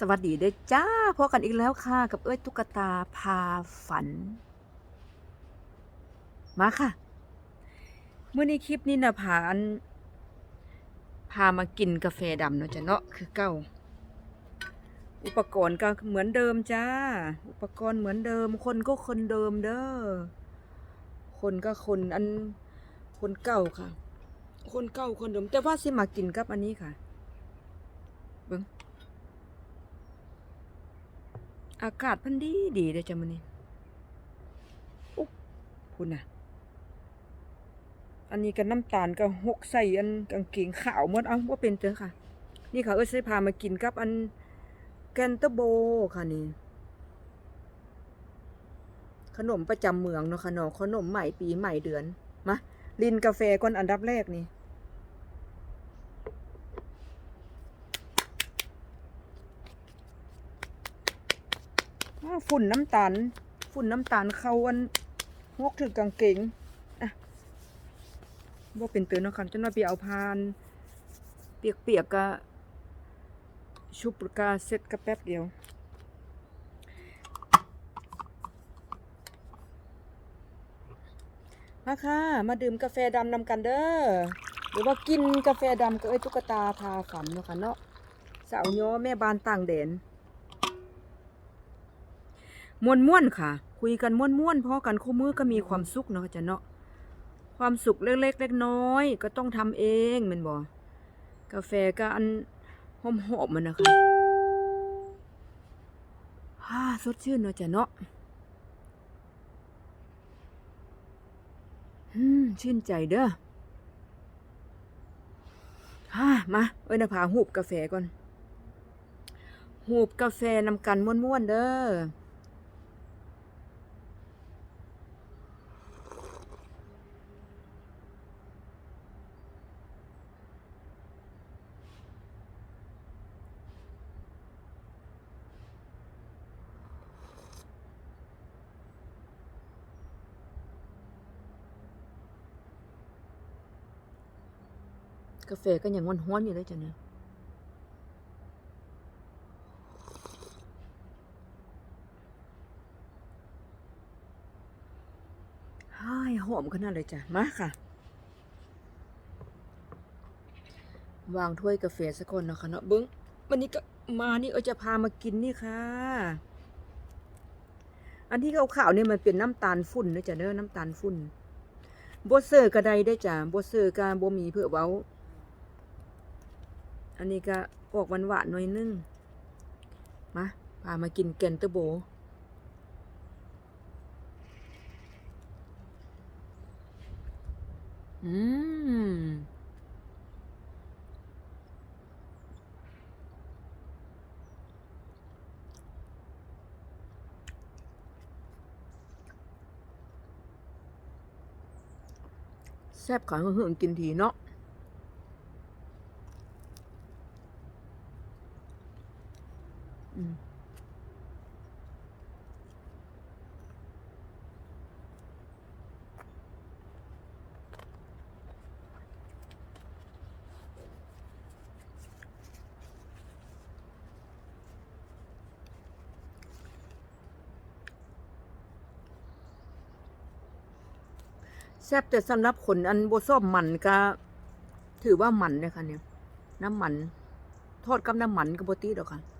สวัสดีเด้จ้าพบกันอีกแล้วค่ะ กับเอ้ยตุ๊กตาพาฝัน มาค่ะเมื่อนี้คลิปนี้นะพาอัน พามากินกาแฟดำเนาะจ้ะเนาะคือเก้า อุปกรณ์ก็เหมือนเดิมจ้า อุปกรณ์เหมือนเดิม คนก็คนเดิมเด้อคนก็คนอันคนเก่าค่ะ คนเก่าคนเดิม แต่ว่าสิมากินกับอันนี้ค่ะเบิ้ง อากาศมันดีดีเลยจ้ะมันนี่อุ๊บคุณน่ะ อันนี้ก็น้ำตาลก็หกใส่อันกางเกงขาวหมดเอาว่าเป็นเจอค่ะ นี่ค่ะ เอ้ยใส่พามากินกับอันแกนเตโบค่ะนี่ขนมประจำเมืองเนาะค่ะเนาะขนมใหม่ปีใหม่เดือน มา ลินกาแฟก่อนอันดับแรกนี่ อ้าว ฝุ่นน้ำตาล ฝุ่นน้ำตาลเขาอันหกถึงกางเกงอะว่าเป็นเตือนนะค่ะจะน่าไปเอาพาน เปียกๆกะชุบกะเสร็จกะแป๊บเดียวมาค่ะ มาดื่มกาแฟดำนำกันเด้อ หรือว่ากินกาแฟดำกับไอ้ตุ๊กตาพาฝันเนาะค่ะเนาะสาวย้อแม่บานต่างแดน ม่วนม่วนค่ะ คุยกันม่วนม่วนพราะกันคู่มือก็มีความสุขเนาะจ้ะเนาะความสุขเล็กๆเล็กน้อยก็ต้องทำเองมันบ่กาแฟก็อันหอมหอมๆมันนะคะฮ่าสดชื่นเนาะจ้ะเนาะอืมชื่นใจเด้อฮ่ามา เอ้ยนะพาหูบกาแฟก่อนหูบกาแฟนำกันม่วนๆเด้อ กาแฟก็ยังร้อนๆอยู่เลยจ้ะเนี่ยฮ่ายหอมขนาดเลยจ้ะ มาค่ะ วางถ้วยกาแฟสักคนเนาะคะเนาะเบิ้งวันนี้ก็มานี่เออจะพามากินนี่ค่ะ อันที่ขาวๆเนี่ยมันเป็นน้ำตาลฝุ่นนะจ๊ะเด้อน้ำตาลฝุ่นบเซอร์กระไดได้อจ้ะบเซอร์กาบ่มีเพื่อเว้า อันนี้ก็ออกหวานหวานๆหน่อยนึง มาพามากินแกนเตอร์โบ อืม แซ่บขาเหืองๆกินทีเนาะ อืม แซ่บแต่สำหรับคนอันโบส้มมันก็ ถือว่ามันเลยค่ะเนี่ยน้ำมัน ทอดกับน้ำมันก็บตีดอกค่ะ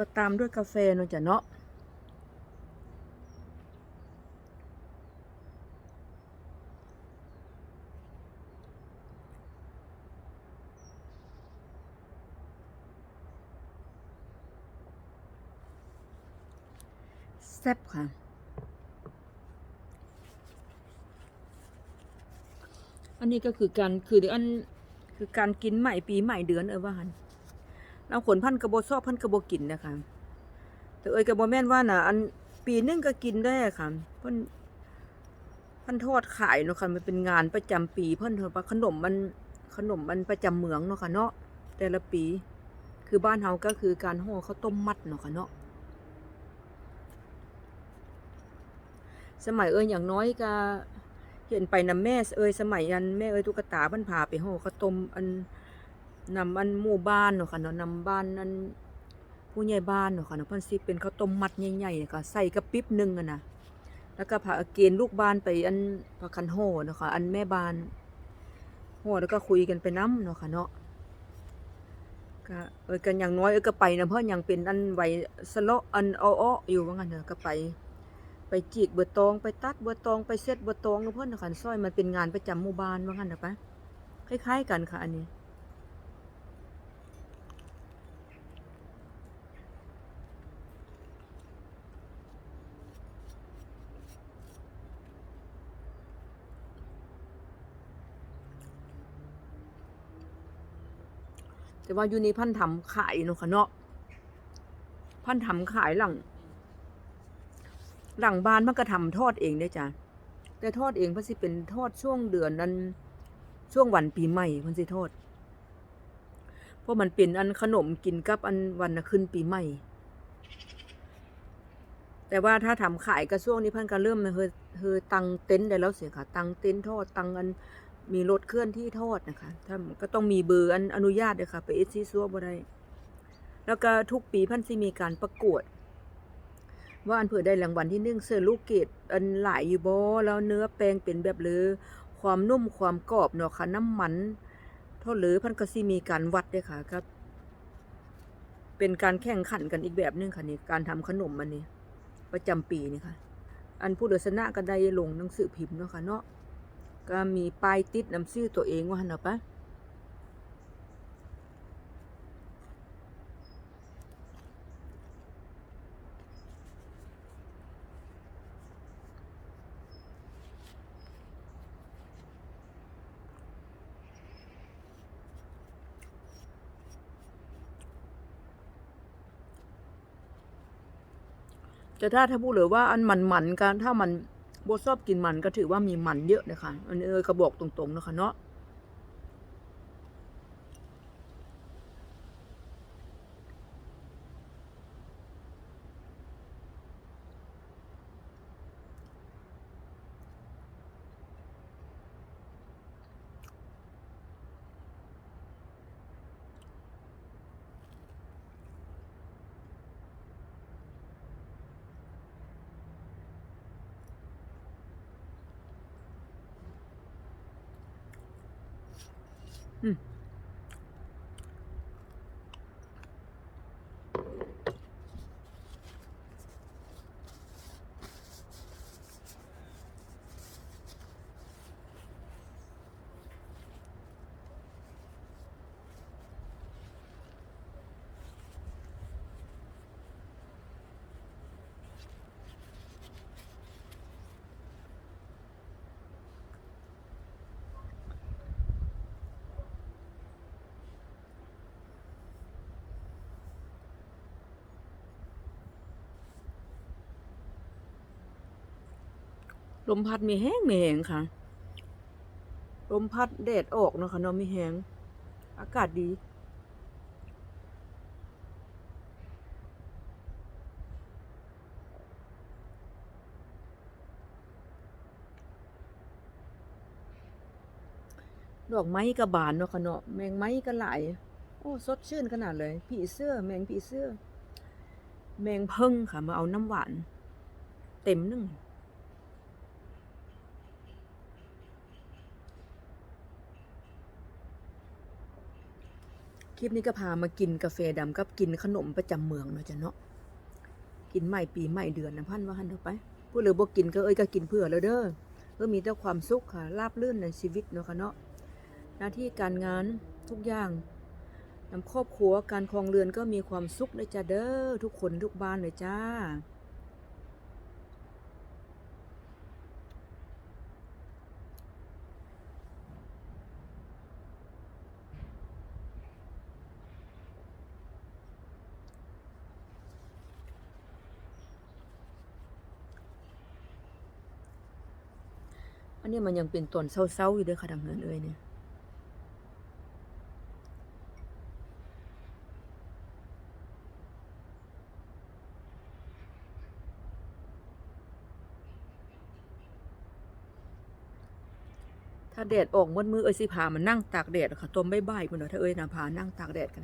ก็ตามด้วยกาแฟนอะจ้ะเนาะแซ่บค่ะ อันนี้ก็คือการคือเดี๋ยวอันคือการกินใหม่ปีใหม่เดือนเออว่าหัน เราขนพันกระโบซอบพันกระโบกินนะคะแต่เอ้ยก็บ่แม่นว่าน่ะอันปีนึงก็กินได้ค่ะเพิ่นพิ่นทอดขายเนาะค่ะมันเป็นงานประจำปีเพิ่นเถอะว่าขนมมันขนมมันประจำเมืองเนาะค่ะเนาะแต่ละปี คือบ้านเฮาก็คือการห่อข้าวต้มมัดเนาะค่ะเนาะสมัยเอ้ยอย่างน้อยก็เห็นไปนำแม่เอ้ยสมัยอันแม่เอ้ยตุ๊กตาเพิ่นพาไปห่อข้าวต้มอัน นำอันหมู่บ้านเนาะค่ะเนาะนำบ้านอันผู้ใหญ่บ้านเนาะค่ะเนาะเพิ่นสิเป็นข้าวต้มมัดใหญ่ๆนี่ยค่ะใส่กระปิบหนึ่งอะนะแล้วก็พาเกณฑ์ลูกบ้านไปอันพาคันโหเนาะค่ะอันแม่บ้านโหแล้วก็คุยกันไปน้ำเนาะค่ะเนาะก็เอ้ยกันอย่างน้อยเอ้ยก็ไปนะเพราะยังเป็นอันไวสะเลาะอันอ้ออยู่ว่างั้นเถอะก็ไป ไปจีกเบอร์ตองไปตัดเบอร์ตองไปเซ็ตเบอร์ตองเนาะเพิ่นเนาะค่ะซอยมันเป็นงานประจำหมู่บ้านว่างั้นเถอะปะคล้ายๆกันค่ะอันนี้ แต่ว่าอยู่นี่พันทำขายเนาะค่ะเนาะพันทำขายหลัง หลังบ้านมันก็ทำทอดเองได้จ้ะแต่ทอดเองเพิ่นสิเป็นทอดช่วงเดือนนั้นช่วงวันปีใหม่พิ่นสิทอดเพราะมันเป็นอันขนมกินกับอันวันขึ้นปีใหม่ แต่ว่าถ้าทำขายก็ช่วงนี้พิ่นก็เริ่มเฮอเฮอตังเต็นท์ได้แล้วเสียค่ะ ตังเต็นท์ทอดตังอัน มีรถเคลื่อนที่ทอดนะคะถ้าก็ต้องมีเบอร์อนอนุญาตด้วยค่ะ ไปเอซีซัวบ่ได้แล้วก็ทุกปีพันสิมีการประกวด ว่าอันเผื่อได้รางวัลที่หนึ่งเสื้อลูกเกดอันหลายอยู่บ่แล้วเนื้อแป้งเป็นแบบหรือความนุ่มความกรอบเนาะค่ะน้ำมันเท่าหรือพันก็สิมีการวัดด้วยค่ะครับ เป็นการแข่งขันกันอีกแบบนึงค่ะนี่การทำขนมอันนี้ ประจำปีนี่ค่ะ อันผู้โดยสนะก็ได้ลงหนังสือพิมพ์เนาะค่ะเนาะ ก็มีป้ายติดนำชื่อตัวเองว่าหนเนาะปะแต่ถ้าถ้าพูดเลยว่าอันมันมันๆกันถ้ามัน โบชอบกินมันก็ถือว่ามีมันเยอะนะคะอันนี้เออก็บอกตรงๆนะคะเนาะ อื ลมพัดมีแห้งมีแห้งค่ะ ลมพัดแดดออกเนาะค่ะเนาะมีแห้งอากาศดีดอกไม้ก็บานเนาะค่ะเนาะแมงไม้ก็หลายโอ้สดชื่นขนาดเลย ผีเสื้อ แมงผีเสื้อ แมงเพิ่งค่ะ มาเอาน้ำหวาน เต็มหนึ่ง คลิปนี้ก็พามากินกาแฟดำกับกินขนมประจำเมืองเนาะจ้ะเนาะกินใหม่ปีใหม่เดือนนะพันว่าหันเถอะไปพูดเลยบอกกินก็เอ้ยก็กินเพื่อแล้วเด้อเพื่อมีแต่ความสุขค่ะราบรื่นในชีวิตเนาะค่ะเนาะหน้าที่การงานทุกอย่างนำครอบครัวการครองเรือนก็มีความสุขเลยจ้าเด้อทุกคนทุกบ้านเลยจ้า นนี้มันยังเป็นตอนเศร้าๆอยู่ด้อค่ะดังนั้นเอ้ยเนี่ยถ้าแดดออกมืดมือเอ้ยสิพามันนั่งตากแดดอค่ะต้มใบายๆพุ่นเนาะถ้าเอ้ยนะพานั่งตากแดดกัน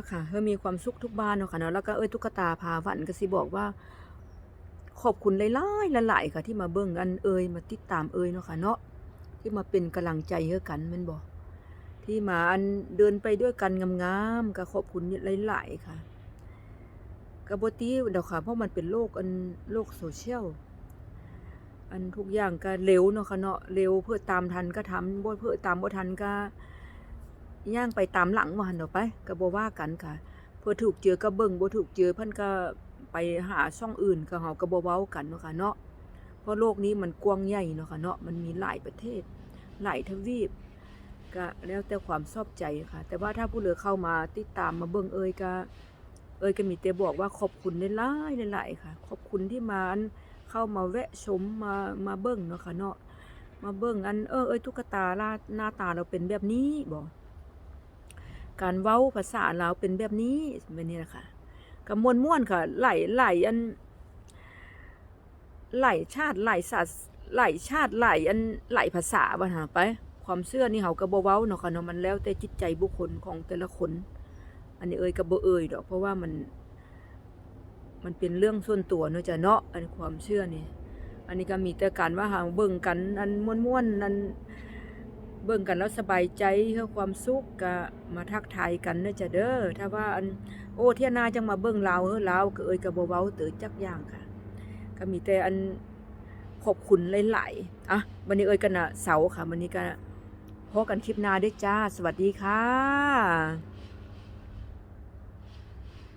นะอะค่ะเธอมีความสุขทุกบ้านเนาะค่ะเนาะแล้วก็เอ้ยตุ๊กตาพาวันก็สิบอกว่า ขอบคุณหลายๆหลายๆค่ะ ที่มาเบิ่งอันเอ่ยมาติดตามเอ่ยเนาะค่ะเนาะที่มาเป็นกำลังใจให้กันม่นบ่ที่มาอันเดินไปด้วยกันงามๆก็ขอบคุณหลายๆค่ะก็บ่ติดอกค่ะเพราะมันเป็นโลกอันโลกโซเชียลอันทุกอย่างก็เร็วเนาะค่ะเนาะเร็วเพื่อตามทันก็ทำบ่เพื่อตามบ่ทันก็ ย่างไปตามหลังว่าหันดอกไปก็บ่ว่ากันค่ะเพื่อถูกเจอก็เบิ่งบ่ถูกเจอเพิ่นก็ไปหาช่องอื่นก็เฮาก็บ่เว้ากันเนาะค่ะเนาะเพราะโลกนี้มันกว้างใหญ่เนาะค่ะเนาะมันมีหลายประเทศ หลายทวีปก็แล้วแต่ความชอบใจค่ะ แต่ว่าถ้าผู้เหลือเข้ามาติดตามมาเบิ่งเอ่ยก็เอ่ยก็มีแต่บอกว่าขอบคุณหลายๆหลายๆค่ะ ขอบคุณที่มาเข้ามาแวะชมมามาเบิ่งเนาะค่ะเนาะมาเบิ่งอันเออเอ้ยตุ๊กตาหน้าตาเราเป็นแบบนี้บ่ก การเว้าภาษาลาวเป็นแบบนี้แบบนี้แหละค่ะก็ม่วนม่วนค่ะไหลไหลอันไหลชาติไหลศาสไหลชาติไหลอันไหลภาษาบ่หาไป ความเชื่อนี่เฮาก็บ่เว้าเนาะค่ะเนาะมันแล้วแต่จิตใจบุคคลของแต่ละคน อันนี้เอ่ยก็บ่เอ่ยดอกเพราะว่ามันมันเป็นเรื่องส่วนตัวเนาะจ้ะเนาะอันความเชื่อนี่ อันนี้ก็มีแต่การว่าเฮาเบิ่งกันอันม่วนๆอัน เบิ่งกันแล้วสบายใจเพื่อความสุขก็มาทักทายกันเด้อจ้ะเด้อถ้าว่าอันโอ้เที่ยนาจังมาเบิ่งลาวเฮ้อลาวก็เอ่ยก็บ่เว้าเตอจักอย่างค่ะ ก็มีแต่อันขอบคุณหลายๆอะวันนี้เอ่ยกันน่ะเสาค่ะวันนี้ก็พบกันคลิปหน้าด้จ้า สวัสดีค่ะ